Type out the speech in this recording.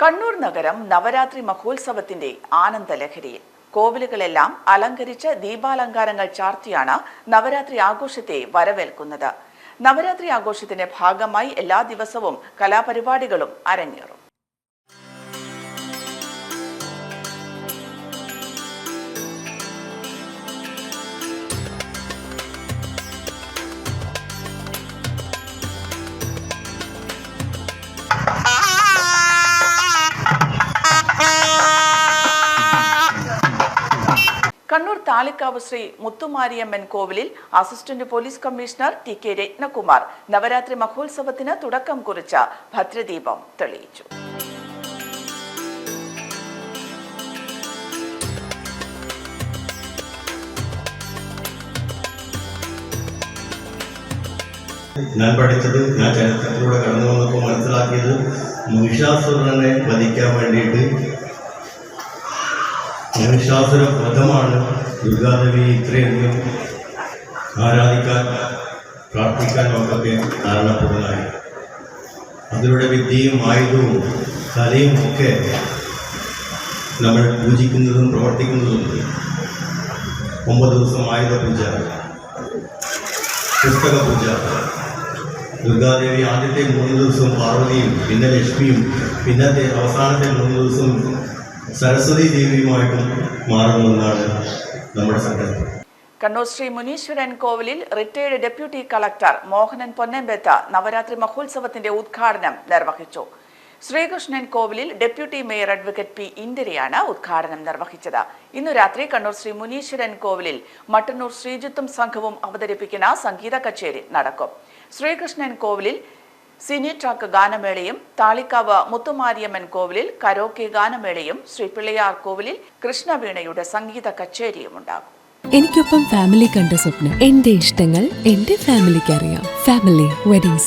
കണ്ണൂർ നഗരം നവരാത്രി മഹോത്സവത്തിന്റെ ആനന്ദലഹരിയിൽ. കോവിലുകളെല്ലാം അലങ്കരിച്ച് ദീപാലങ്കാരങ്ങൾ ചാർത്തിയാണ് നവരാത്രി ആഘോഷത്തെ വരവേൽക്കുന്നത്. നവരാത്രി ആഘോഷത്തിന്റെ ഭാഗമായി എല്ലാ ദിവസവും കലാപരിപാടികളും അരങ്ങേറും. കണ്ണൂർ താളിക്കാവ് ശ്രീ മുത്തുമാരിയമ്മൻ കോവിലിൽ assistant police commissioner T K Ratnakumar Navaratri മഹോത്സവത്തിന് തുടക്കം കുറിച്ച ഭദ്രദീപം തെളിയിച്ചു. ഞാൻ പഠിച്ചത് ഞാൻ ചരിത്രത്തിലൂടെ കടന്നു വന്നപ്പോൾ മനസ്സിലാക്കിയത് മഹിഷാസുരനെ വധിക്കാൻ വേണ്ടിയിട്ട് മഹിഷാസുര പ്രദമാണ് ദുർഗാദേവി ഇത്രയധികം ആരാധിക്കാൻ പ്രാർത്ഥിക്കാൻ നമുക്കൊക്കെ കാരണപ്പെടുന്നതായി അതിലൂടെ വിദ്യയും ആയുധവും കലയും ഒക്കെ നമ്മൾ പൂജിക്കുന്നതും പ്രവർത്തിക്കുന്നതും ഒമ്പത് ദിവസം ആയുധ പൂജ പുസ്തക പൂജ. ദുർഗാദേവി ആദ്യത്തെ മൂന്ന് ദിവസം പാർവതിയും പിന്നെ ലക്ഷ്മിയും പിന്നത്തെ അവസാനത്തെ മൂന്ന് ദിവസവും സരസ്വതി ദേവിയുമായിട്ടും മാറുമെന്നാണ് നമ്മുടെ സങ്കല്പം. കണ്ണൂർ ശ്രീ മുനീശ്വരൻ കോവിലിൽ retired deputy collector Mohanan Ponnambetha Navaratri മഹോത്സവത്തിന്റെ ഉദ്ഘാടനം നിർവഹിച്ചു. ശ്രീകൃഷ്ണൻ കോവിലിൽ ഡെപ്യൂട്ടി മേയർ അഡ്വക്കേറ്റ് പി ഇന്ദിരയാണ് ഉദ്ഘാടനം നിർവഹിച്ചത്. ഇന്നു രാത്രി കണ്ണൂർ ശ്രീ മുനീശ്വരൻ കോവിലിൽ മട്ടന്നൂർ ശ്രീജിത്തും സംഘവും അവതരിപ്പിക്കുന്ന സംഗീത കച്ചേരി നടക്കും. ശ്രീകൃഷ്ണൻ കോവിലിൽ സിനി ട്രാക്ക് ഗാനമേളയും താളിക്കാവ് മുത്തുമാരിയമ്മൻ കോവിലിൽ കരോക്കെ ഗാനമേളയും ശ്രീ പിള്ളയാർ കോവിലിൽ കൃഷ്ണവീണയുടെ സംഗീത കച്ചേരിയും ഉണ്ടാകും. എനിക്കൊപ്പം ഫാമിലി കണ്ട സ്വപ്നം എന്റെ ഇഷ്ടങ്ങൾ എന്റെ ഫാമിലിക്ക് അറിയാം. Family weddings